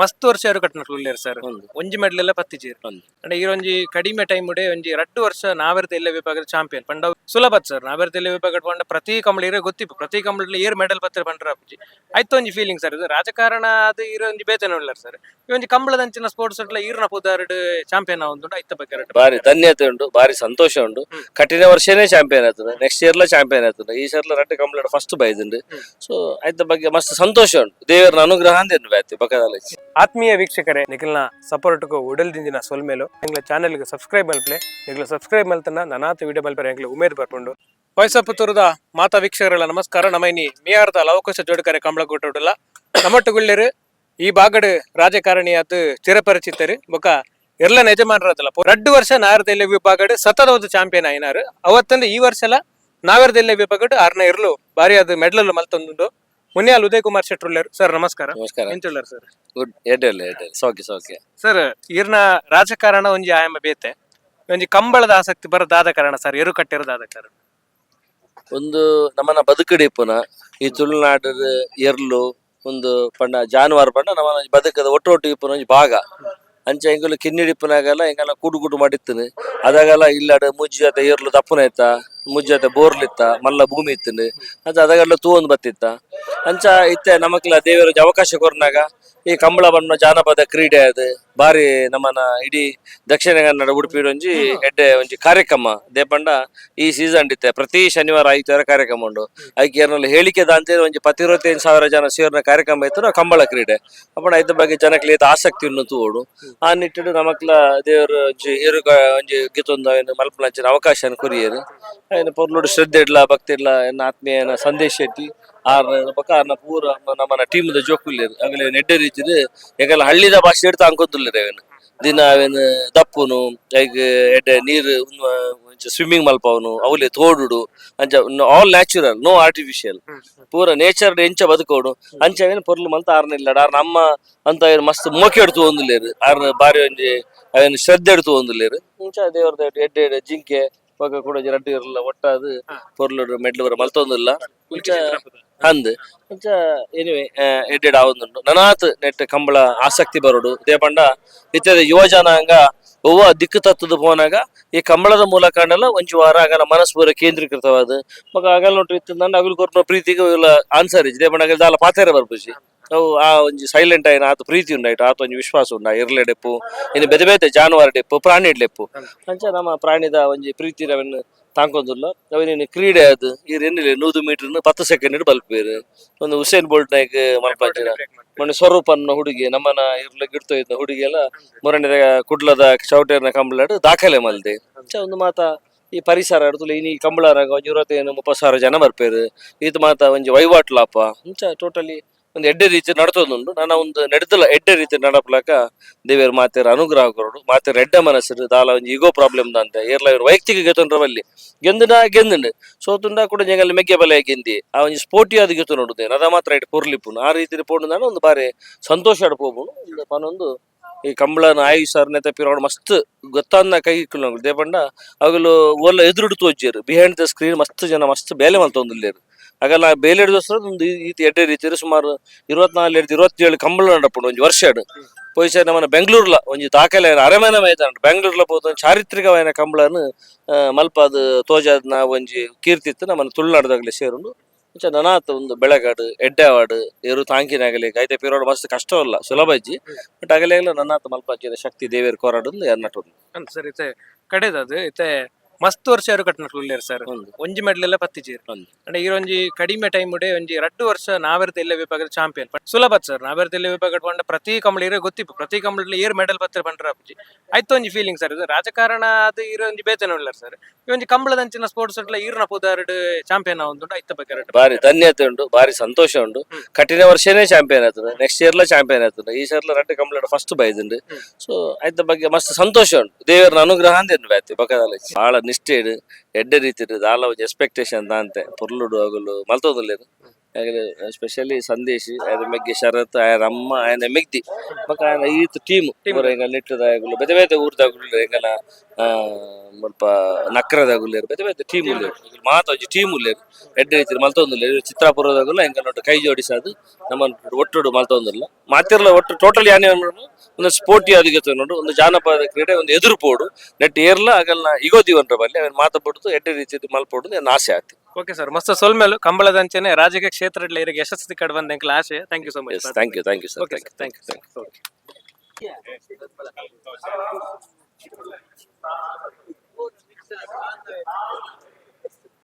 ಮಸ್ತ್ ವರ್ಷ ಅವರು ಕಟ್ನಟ್ಲು ಸರ್. ಒಂಜಿ ಮೆಡಲ್ ಎಲ್ಲ ಪತ್ತಿಜೀರ್ ಅಂದ್ರೆ ಈ ಒಂಜಿ ಕಡಿಮೆ ಟೈಮ್ ಉಡೆ ಒಂಜಿ ರಡ್ಡು ವರ್ಷ ನಾವೆರ್ತ ಎಲ್ಲ ವಿಭಾಗದ ಚಾಂಪಿಯನ್ ಪಂಡ ಸುಲಭ ಸರ್. ನಾವೆರ್ತ ಎಲ್ಲ ವಿಭಾಗ ಪಂಡ ಪ್ರತಿ ಕಂಬಳಿ ಗೊತ್ತಿ ಪ್ರತಿ ಕಂಬಳಿ ಏರ್ ಮೆಡಲ್ ಪತ್ರ ಪಂಡ್ರ ಅಪ್ಪಜಿ ಆಯ್ತು ಒಂಜಿ ಫೀಲಿಂಗ್ ಸರ್ ಇದು. ರಾಜಕಾರಣ ಅದು ಇರ ಒಂಜಿ ಬೇತನ ಉಳ್ಳರ್ ಸರ್. ಈ ಒಂಜಿ ಕಂಬಳದಂಚಿನ ಸ್ಪೋರ್ಟ್ಸ್ ಅಟ್ಲ ಈರ್ನ ಪುದಾರ್ಡ್ ಚಾಂಪಿಯನ್ ಆವೊಂದುಂಡು ಐತ ಬಗ್ಗೆ ಬಾರಿ ಧನ್ಯತೆ ಉಂಟು. ಬಾರಿ ಸಂತೋಷ ಉಂಟು. ಕಠಿಣ ವರ್ಷನೇ ಚಾಂಪಿಯನ್ ಆಯ್ತದೆ ನೆಕ್ಸ್ಟ್ ಇಯರ್ ಲ ಚಾಂಪಿಯನ್ ಆಯ್ತದೆ ಈ ಸರ್ಲ ರಡ್ಡು ಕಂಬಳ ಫಸ್ಟ್ ಬೈದುಂಡು. ಸೊ ಆಯ್ತ ಬಗ್ಗೆ ಮಸ್ತ್ ಸಂತೋಷ ಉಂಟು. ದೇವರ ಅನುಗ್ರಹ ಅಂತ ಬ್ಯಾತಿ ಪಕ್ಕದಲ್ಲಿ ಆತ್ಮೀಯ ವೀಕ್ಷಕರೇ, ನಿಖಿಲ್ನ ಸಪೋರ್ಟ್ಗೂ ಉಡಲ್ದಿಂದಿನ ಸೊಲ್ಮೇಲು ಎಂಗ್ಲ ಚಾನಲ್ಗೆ ಸಬ್ಸ್ಕ್ರೈಬ್ ಮಲ್ಪಲೆ ನಿಗ್ಲ ಸಬ್ಸ್ಕ್ರೈಬ್ ಮಲ್ತನ ನನಾತ ವಿಡಿಯೋ ಮಲ್ಪರೆ ಎಂಗ್ಲ ಉಮೇದ್ ಬರ್ಕೊಂಡು ವಯಸ್ಸ ಪುತ್ತೂರದ ಮಾತಾ ವೀಕ್ಷಕರಲ್ಲ ನಮಸ್ಕಾರ ನಮೈನಿ ಮಿಯಾರ್ದ ಲವಕೋಶ ಜೋಡಕರೆ ಕಂಬಳ ಕೊಟ್ಟುಲ್ಲ ನಮ್ಮಟ್ಟುಗುಳ್ಳೆರು, ಈ ಬಾಗಡು ರಾಜಕಾರಣಿ ಅದು ಚಿರಪರಿಚಿತರು, ಬೊಕ ಎಲ್ಲ ಯಜಮಾನರದಲ್ಲ. ರಡ್ಡು ವರ್ಷ ನಾರದೆಲ್ಲ ವಿಭಾಗಡು ಸತತ ಒಂದು ಚಾಂಪಿಯನ್ ಆಯ್ನಾರು. ಅವತ್ತಂದು ಈ ವರ್ಷ ಎಲ್ಲ ನಾವೆರ್ದೆಲ್ಲ ವಿಭಾಗಡು ಆರ್ನ ಇರ್ಲು ಬಾರಿ ಅದು ಮೆಡಲ್ ಮಲ್ತೊಂದುಂಡು. ಮುನ್ಯಾಲ್ ಉದಯ್ ಕುಮಾರ್ ಶೆಟ್ರುಳ್ಳರು ಸರ್ ನಮಸ್ಕಾರ. ನಮಸ್ಕಾರ. ಸರ್? ಗುಡ್ ಎಡ್ಡೆಲ್ಲ ಎಡ್ಡೆಲ್ಲ ಸೌಖ್ಯ ಸೌಖ್ಯ. ಸರ್ ಈರ್ನ ರಾಜಕಾರಣ ಒಂಜಿ ಆಯಮ ಬೇತೆ. ಒಂಜಿ ಕಂಬಳದ ಆಸಕ್ತಿ ಬರದಾದ ಕಾರಣ ಸರ್ ಎರು ಕಟ್ಟಿರದಾದ ಕಾರಣ. ಒಂದು ನಮ್ಮನ ಪುನ. ಈ ತುಳುನಾಡದ ಎರ್ಲು ಒಂದು ಪಂಡ ಜಾನುವಾರು ಪಂಡ ನಮ್ಮ ಬದುಕದ ಒಟ್ಟು ಒಟ್ಟು ಇಪ್ಪುನ ಒಂಜಿ ಭಾಗ. ಅಂಚ ಎಂಗಲು ಕಿನ್ನಿಡಿಪ್ಪನಾಗೆಲ್ಲ ಹಿಂಗೆಲ್ಲ ಕೂಡು ಕೂಡು ಮಾಡಿತ್ತೀನಿ ಅದಾಗೆಲ್ಲ ಮುಜ್ಜಿ ಜೊತೆ ಏರ್ಲು ದಪ್ಪನ ಮುಜ್ಜಿ ಜೊತೆ ಬೋರ್ಲಿತ್ತ, ಮಲ್ಲ ಭೂಮಿ ಇತ್ತನು. ಅಂತ ಅದಾಗೆಲ್ಲ ಒಂದು ಬತ್ತಿತ್ತ. ಅಂಚ ಇತ್ತೆ ನಮಕ್ಲ ದೇವರಿಗೆ ಅವಕಾಶ ಕೊರ್ನಾಗ. ಈ ಕಂಬಳ ಬಣ್ಣ ಜಾನಪದ ಕ್ರೀಡೆ ಅದು. ಬಾರಿ ನಮ್ಮನ ಇಡೀ ದಕ್ಷಿಣ ಕನ್ನಡ ಉಡುಪಿ ಒಂಜಿ ಎಡ್ಡೆ ಒಂಜಿ ಕಾರ್ಯಕ್ರಮ. ದೇಪಂಡ ಈ ಸೀಸನ್ ಇತ್ತೆ ಪ್ರತಿ ಶನಿವಾರ ಐತಾರ ಕಾರ್ಯಕ್ರಮ ಉಂಡು. ಐಕೆ ಏರ್ನಲ್ಲಿ ಹೇಳಿಕೆ ದಾಂತ ಒಂಜಿ ಪತಿರುವತ್ತೈದು ಸಾವಿರ ಜನ ಸೇರಿನ ಕಾರ್ಯಕ್ರಮ ಇತ್ತು. ಕಂಬಳ ಕ್ರೀಡೆ. ಅಪ್ಪಣ ಐತ ಬಗ್ಗೆ ಜನಕ್ಕೆ ಏತ ಆಸಕ್ತಿ ತೂಡು ಆ ನಿಟ್ಟಿಡು ನಮಕ್ಲ ದೇವರ ಒಂಜಿ ಏರು ಒಂಜಿ ಗಿತ್ತೊಂದು ಏನು ಮಲ್ಪನಂಚಿನ ಅವಕಾಶ ಕೊರಿಯರು ಏನು ಪೊರ್ಲುಡು ಶ್ರದ್ಧೆ ಇಡ್ಲ ಭಕ್ತಿ ಇಡ್ಲ ಏನು ಆತ್ಮೀಯನ ಸಂದೇಶ ಇಟ್ಟಿ ಆರ್ ಪಕ್ಕ ಆರ್ನ ಪೂರ ನಮ್ಮನ ಟೀಮ್ದ ಜೋಕುಲ್ಲೇರ್ ಆಗಲೇ ನೆಡ್ಡೆ ರೀತಿದು ಎಂಗೆಲ್ಲ ಹಳ್ಳಿದ ಭಾಷೆ ಇಡ್ತಾ ಅನ್ಕೊಂತುಲ್ಲೇರು ಅವೇನು ದಿನ ಅವೇನು ದಪ್ಪುನು ಈಗ ಎಡ್ಡೆ ನೀರು ಸ್ವಿಮ್ಮಿಂಗ್ ಮಲ್ಪವನು ಅವಲೆ ತೋಡುಡು ಅಂಚ ಆಲ್ ನ್ಯಾಚುರಲ್ ನೋ ಆರ್ಟಿಫಿಷಿಯಲ್ ಪೂರ ನೇಚರ್ ಎಂಚ ಬದುಕೋಡು ಅಂಚ ಅವೇನು ಪೊರ್ಲು ಮಲ್ತ ಆರ್ನ ಇಲ್ಲ. ಆರ್ ನಮ್ಮ ಅಂತ ಮಸ್ತ್ ಮೋಕೆ ಎಡ್ತು ಒಂದಿಲ್ಲೇರು ಆರ್ನ ಬಾರಿ ಒಂಜಿ ಅವೇನು ಶ್ರದ್ಧೆ ಎಡ್ತು ಒಂದಿಲ್ಲೇರು ಇಂಚ ದೇವರ ಎಡ್ಡೆ ಎಡ್ಡೆ ಜಿಂಕೆ ಪಕ್ಕ ಕೂಡ ರಡ್ಡು ಇರಲ್ಲ ಒಟ್ಟಾದ ಪೊರ್ಲು ಮೆಡ್ಲು ಬರ ಮಲ್ತೊಂದಿಲ್ಲ. ಅಂದ್ ಇಂಚ ಎನಿವೆ ಎಡ್ಡೆಡ್ ಆವೊಂದುಂಡು ನನಾತ್ ನೆಟ್ ಕಂಬಳ ಆಸಕ್ತಿ ಬರೋಡು. ಇದೇ ಪಂಡ ಇತ್ಯಾದಿ ಯುವ ಜನಾಂಗ ಒವ್ವ ದಿಕ್ಕು ತತ್ತದು ಪೋನಾಗ ಈ ಕಂಬಳದ ಮೂಲಕಂಡಲ ಒಂಚು ವಾರ ಆಗಲ ಮನಸ್ಸು ಪೂರ ಕೇಂದ್ರೀಕೃತವಾದ. ಮಗ ಆಗಲ್ ನೋಟ್ರಿ ಇತ್ತಂದ ಅಗಲು ಕೊರ್ಪ ಪ್ರೀತಿಗೆ ಇಲ್ಲ ಆನ್ಸರ್ ಇಜ್ಜಿ. ಪಂಡ ಆಗಲ್ ದಾಲ ಪಾತೆರ ಬರ್ಪುಜಿ ಅವು ಆ ಒಂಜಿ ಸೈಲೆಂಟ್ ಆಯ್ನ ಆತ ಪ್ರೀತಿ ಉಂಡಾಯ್ತು. ಆತ ಒಂಜಿ ವಿಶ್ವಾಸ ಉಂಡ. ಇರ್ಲೆ ಡೆಪ್ಪು ಇನ್ನು ಬೆದೆ ಬೇತೆ ಜಾನುವಾರು ಡೆಪ್ಪು ಪ್ರಾಣಿ ಡೆಪ್ಪು. ಅಂಚ ನಮ್ಮ ಪ್ರಾಣಿದ ಒಂಜಿ ಪ್ರೀತಿ ಅವನ್ನು ತಾಂಕೊಂದುಲ್ಲ. ಅವನೇನು ಕ್ರೀಡೆ ಅದು. ಈ ಎನ್ನಿಲ್ಲ ನೂರು ಮೀಟರ್ ಪತ್ತು ಸೆಕೆಂಡ್ ಬೇರೆ. ಒಂದು ಹುಸೇನ್ ಬೋಲ್ಟ್ ನಾಯ್ಕ ಮಲ್ಪಾಚಿನ ಮೊನ್ನೆ ಸ್ವರೂಪ ಅನ್ನೋ ಹುಡುಗಿ ನಮ್ಮನ ಇರ್ಲ ಗಿಡ್ತೋ ಇದ್ದ ಹುಡುಗಿ ಎಲ್ಲ ಮೂರನೇ ಕುಡ್ಲದ ಚೌಟೇರ್ನ ಕಂಬಳಾಡು ದಾಖಲೆ ಮಲ್ದೆ. ಒಂದು ಮಾತ ಈ ಪರಿಸರ ಹಿಡ್ದು ಇನಿ ಕಂಬಳರಾಗ ಒಂಜಿ ಇರುವತ್ತೇನು ಮುಪ್ಪತ್ತು ಸಾವಿರ ಜನ ಬರ್ಪೇರು. ಇದು ಮಾತ ಒಂಜಿ ವಹಿವಾಟ್ಲಾಪ ಮುಂಚೆ ಟೋಟಲಿ ಒಂದು ಎಡ್ಡೆ ರೀತಿ ನಡ್ತೊಂದುಂಡು ನನ್ನ ಒಂದು ನಡೆದಲ್ಲ, ಎಡ್ಡೆ ರೀತಿ ನಡಪ್ಲಾಕ ದೇವೇರ್ ಮಾತೇರ ಅನುಗ್ರಹ ಕೊರಡು ಮಾತೇರ ಎಡ್ಡೆ ಮನಸ್ಸು ದಾಲ ಒಂಜಿ ಈಗೋ ಪ್ರಾಬ್ಲಮ್ ದಂತೆ ಏರ್ಲ ಇವ್ರು ವೈಯಕ್ತಿಕ ಗೆತ್ತೊಂಡ್ರವಲ್ಲಿ ಗೆಂದಿನ ಗೆಂದುಂಡು ಸೋತುಂಡ ಕೂಡ ಜಂಗಲ್ ಮೆಗ್ಗೆ ಬಲೆ ಗೆಂದಿ ಆ ಒಂಜಿ ಸ್ಪೋರ್ಟಿ ಅದು ಗೆತ್ತು ಅದ ಮಾತ್ರ ಇಟ್ಟು ಪೊರ್ಲಿಪ್ಪುನು. ಆ ರೀತಿ ಪೋಂಡು ಒಂದು ಬಾರಿ ಸಂತೋಷ ಅಡ್ಪೋಬುನು ಒಂದು ಈ ಕಂಬಳನ ಆಯು ಸರ್ನೆ ತಪ್ಪಿರೋಡು ಮಸ್ತ್ ಗೊತ್ತಾದ ಕೈ ಇಕ್ಕಲು ದೇಪಂಡ ಓಲ್ಲ ಒಲ್ಲ ಎದುರುಡು ತೋಜ್ಜೇರು. ಬಿಹೈಂಡ್ ದ ಸ್ಕ್ರೀನ್ ಮಸ್ತ್ ಜನ, ಮಸ್ತ್ ಬೇಲೆ ಮಲ್ತೊಂದಿಲ್ಲೇರು ಆಗಲ್ಲ ಬೇಲೆ ಹಿಡಿದೋಸ್ಕರ ಒಂದು ಈ ಎಡ್ಡೆ ರೀತಿ ಸುಮಾರು ಇರುವತ್ನಾಲ್ ಹಿಡಿದು ಇರುವತ್ತೇಳು ಕಂಬಳ ನಡಪುಂಡು ಒಂಜಿ ವರ್ಷ ಪೊಯ್ಸ ನಮ್ಮನ ಬೆಂಗಳೂರ್ಲ, ಒಂಜಿ ದಾಖಲೆ ಅರಮನೆ ಮೈದಾನ, ಬೆಂಗಳೂರ್ಲ ಪೋತ ಚಾರಿತ್ರಿಕವಾದ ಕಂಬಳನ್ನು ಮಲ್ಪ ಅದು ತೋಜಾದ್ನ ಒಂಜಿ ಕೀರ್ತಿತ್ತು ನಮ್ಮನ ತುಳುನಾಡದಾಗಲೇ ಸೇರುಂಡು. ಮುಂಚೆ ನನಾತ್ ಒಂದು ಬೆಳಗಾಡು, ಎಡ್ಡೆವಾಡು, ಏರು ತಾಂಕಿನಾಗಲಿ ಐತೆ ಪಿರೋಡು ಮಸ್ತ್ ಕಷ್ಟವಲ್ಲ, ಸುಲಭ ಇಜ್ಜಿ. ಬಟ್ ಆಗಲೇ ನನ್ನಾತ ಮಲ್ಪ ಶಕ್ತಿ ದೇವೇರ್ ಕೋರಾಡು ಎನ್ನಟ್ಟು ಸರ್, ಇತ್ತೆ ಕಡೆದದು, ಇತ್ತೆ ಮಸ್ತ್ ವರ್ಷ ಅವರು ಕಟ್ನಟ್ಲು ಸರ್ ಒಂಜಿ ಮೆಡಲ್ ಎಲ್ಲ ಪತ್ತಿಜೀರ್ ಅಂದ್ರೆ ಈ ಒಂಜಿ ಕಡಿಮೆ ಟೈಮ್ ಉಡೆ ಒಂಜಿ ರಡ್ಡು ವರ್ಷ ನಾವೆರ್ತ ಎಲ್ಲ ವಿಭಾಗದ ಚಾಂಪಿಯನ್ ಸುಲಭ ಸರ್ ನಾವೆರ್ತ ಎಲ್ಲ ವಿಭಾಗ ಪಂಡ ಪ್ರತಿ ಕಂಬಳಿ ಇರೋ ಗೊತ್ತಿಪ್ಪು. ಪ್ರತಿ ಕಂಬಳಿ ಏರ್ ಮೆಡಲ್ ಪತ್ರ ಪಂಡ್ರ ಅಪ್ಪಜಿ ಆಯ್ತು ಒಂಜಿ ಫೀಲಿಂಗ್ ಸರ್ ಇದು. ರಾಜಕಾರಣ ಅದು ಇರೋ ಒಂಜಿ ಬೇತನ ಉಳ್ಳರ್ ಸರ್ ಈ ಒಂಜಿ ಕಂಬಳದಂಚಿನ ಸ್ಪೋರ್ಟ್ಸ್ ಅಟ್ಲ ಈರ್ನ ಪುದಾರ್ಡ್ ಚಾಂಪಿಯನ್ ಆವೊಂದುಂಡು ಐತ ಬಗ್ಗೆ ಬಾರಿ ಧನ್ಯತೆ ಉಂಟು ಬಾರಿ ಸಂತೋಷ ಉಂಟು. ಕಠಿಣ ವರ್ಷನೇ ಚಾಂಪಿಯನ್ ಆತದ ನೆಕ್ಸ್ಟ್ ಇಯರ್ಲ ಚಾಂಪಿಯನ್ ಆತದ ಈ ಸರ್ಲ ರಡ್ಡು ಕಂಬಳ ಫಸ್ಟ್ ಬೈದುಂಡು. ಸೊ ಐತ ಬಗ್ಗೆ ಮಸ್ತ್ ಸಂತೋಷ ಉಂಟು. ದೇವರ ಅನುಗ್ರಹ ಅಂತ ಬ್ಯಾತಿ ಪಕ್ಕದಲ್ಲಿ ಬಹಳ ಇಡು ಎಡ್ಡೆ ರೀತಿ ದಾಲ ಒಂಜಿ ಎಕ್ಸ್ಪೆಕ್ಟೇಷನ್ ದಾಂತೆ ಪೊರ್ಲುಡು ಅಗಲು ಮಲ್ತೋದಿಲ್ಲೇರು ಸ್ಪೆಷಲಿ ಸಂದೇಶ್ ಅದ್ರ ಮೆಗ್ಗಿ ಶರತ್ ಆಯನ ಅಮ್ಮ ಆಯನ ಮೆಗ್ದಿ. ಬೊಕ ಆಯನ ಈತ್ ಟೀಮ್ ನೆಟ್ಟದ ಎಂಗಲ್ ನೆಟ್ಟದಾಗುಲು ಬೆತೆ ಬೇತೆ ಊರ್ದಾಗುಲು ಎಂಗಲ ಮುಲ್ಪ ನಕ್ರದಾಗುಲೇರು ಬೇತೆ ಬೇತೆ ಟೀಮ್ ಉಲ್ಲೇರು ಮಾತಾಜಿ ಟೀಮ್ ಉಲ್ಲೇರು ಎಡ್ಡೆ ರೀತಿ ಮಲ್ತೊಂದಿಲ್ಲ. ಚಿತ್ರಾಪುರದಾಗುಲ್ಲ ಹೆಂಗ ಒಟ್ಟು ಕೈ ಜೋಡಿಸೋದು ನಮ್ಮ ಒಟ್ಟುಡು ಮಲ್ತೊಂದಿಲ್ಲ. ಮಾತಿರ್ಲ ಒಟ್ಟು ಟೋಟಲ್ ಯಾನೇ ಒಂದು ಸ್ಪೋರ್ಟಿ ಅದಕ್ಕೆ ನೋಡು ಒಂದು ಜಾನಪದ ಕ್ರೀಡೆ ಒಂದು ಎದುರು ಪೋಡು. ನೆಟ್ ಏರ್ಲ ಆಗಲ್ಲ ಈಗೋದಿವನ್ರ ಬಲ್ಲಿ ಅವನು ಮಾತಾಡ್ಬಿಡ್ತು ಎಡ್ಡೆ ರೀತಿ ಮಲ್ಪೋಡು ನಾನು ಆಸೆ ಆಗ್ತಿ ಓಕೆ ಸರ್ ಮಸ್ತ್ ಸೊಲ್ಮೇಲು ಕಂಬಳದಂಚೆನೆ ರಾಜಕೀಯ ಕ್ಷೇತ್ರದಲ್ಲಿ ಇರಿಗೆ ಯಶಸ್ವಿ ಕಡ್ ಬಂದ ಎಂಕ್ಲ ಆಶೆ thank you so much thank you thank you sir thank you thank you